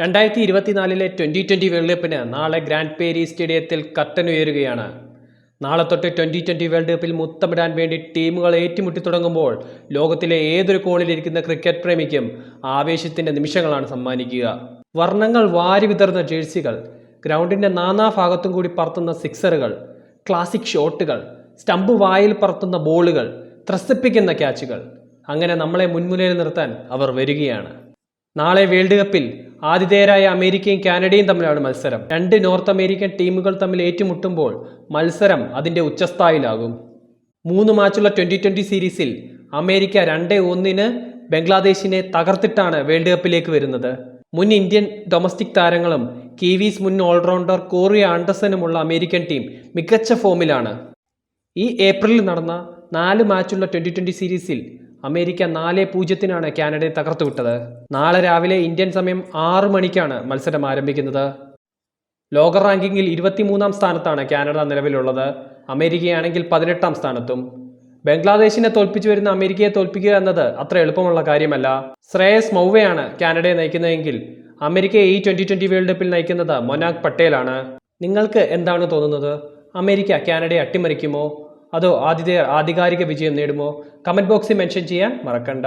രണ്ടായിരത്തി ഇരുപത്തിനാലിലെ twenty twenty world കപ്പിന് നാളെ ഗ്രാൻഡ് പേരി സ്റ്റേഡിയത്തിൽ കർട്ടൻ ഉയരുകയാണ്. നാളെ തൊട്ട് ട്വന്റി ട്വന്റി വേൾഡ് കപ്പിൽ മുത്തമിടാൻ വേണ്ടി ടീമുകൾ ഏറ്റുമുട്ടി തുടങ്ങുമ്പോൾ ലോകത്തിലെ ഏതൊരു കോണിലിരിക്കുന്ന ക്രിക്കറ്റ് പ്രേമിക്കും ആവേശത്തിന്റെ നിമിഷങ്ങളാണ് സമ്മാനിക്കുക. വർണങ്ങൾ വാരി വിതർന്ന ജേഴ്സികൾ ഗ്രൗണ്ടിന്റെ നാനാഭാഗത്തും കൂടി പറത്തുന്ന സിക്സറുകൾ ക്ലാസിക് ഷോട്ടുകൾ സ്റ്റമ്പ് വായിൽ പറത്തുന്ന ബോളുകൾ ത്രസിപ്പിക്കുന്ന ക്യാച്ചുകൾ. അങ്ങനെ നമ്മളെ മുൻമുനയിൽ നിർത്താൻ അവർ വരികയാണ്. നാളെ വേൾഡ് കപ്പിൽ ആതിഥേയരായ അമേരിക്കയും കാനഡയും തമ്മിലാണ് മത്സരം. രണ്ട് നോർത്ത് അമേരിക്കൻ ടീമുകൾ തമ്മിൽ ഏറ്റുമുട്ടുമ്പോൾ മത്സരം അതിന്റെ ഉച്ചസ്ഥായിലാകും. മൂന്ന് മാച്ചുള്ള ട്വന്റി ട്വന്റി സീരീസിൽ അമേരിക്ക രണ്ട് ഒന്നിന് ബംഗ്ലാദേശിനെ തകർത്തിട്ടാണ് വേൾഡ് കപ്പിലേക്ക് വരുന്നത്. മുൻ ഇന്ത്യൻ ഡൊമസ്റ്റിക് താരങ്ങളും കീവീസ് മുൻ ഓൾറൗണ്ടർ കോറിയ ആൻഡർസനുമുള്ള അമേരിക്കൻ ടീം മികച്ച ഫോമിലാണ്. ഈ ഏപ്രിലിൽ നടന്ന നാല് മാച്ചുള്ള ട്വന്റി ട്വന്റി സീരീസിൽ അമേരിക്ക നാല് പൂജ്യത്തിനാണ് കാനഡയെ തകർത്തുവിട്ടത് നാളെ രാവിലെ ഇന്ത്യൻ സമയം ആറു മണിക്കാണ് മത്സരം ആരംഭിക്കുന്നത്. ലോക റാങ്കിങ്ങിൽ ഇരുപത്തിമൂന്നാം സ്ഥാനത്താണ് കാനഡ നിലവിലുള്ളത്. അമേരിക്കയാണെങ്കിൽ പതിനെട്ടാം സ്ഥാനത്തും. ബംഗ്ലാദേശിനെ തോൽപ്പിച്ചു വരുന്ന അമേരിക്കയെ തോൽപ്പിക്കുക എന്നത് അത്ര എളുപ്പമുള്ള കാര്യമല്ല. ശ്രേയസ് മൗവയാണ് കാനഡയെ നയിക്കുന്നതെങ്കിൽ അമേരിക്കയെ ഈ ട്വന്റി ട്വന്റി വേൾഡ് കപ്പിൽ നയിക്കുന്നത് മൊനാക് പട്ടേലാണ്. നിങ്ങൾക്ക് എന്താണ് തോന്നുന്നത്? അമേരിക്ക കാനഡയെ അട്ടിമറിക്കുമോ? അതോ ആതിഥേയർ ആധികാരിക വിജയം നേടുമോ? കമന്റ് ബോക്സിൽ മെൻഷൻ ചെയ്യാൻ മറക്കണ്ട.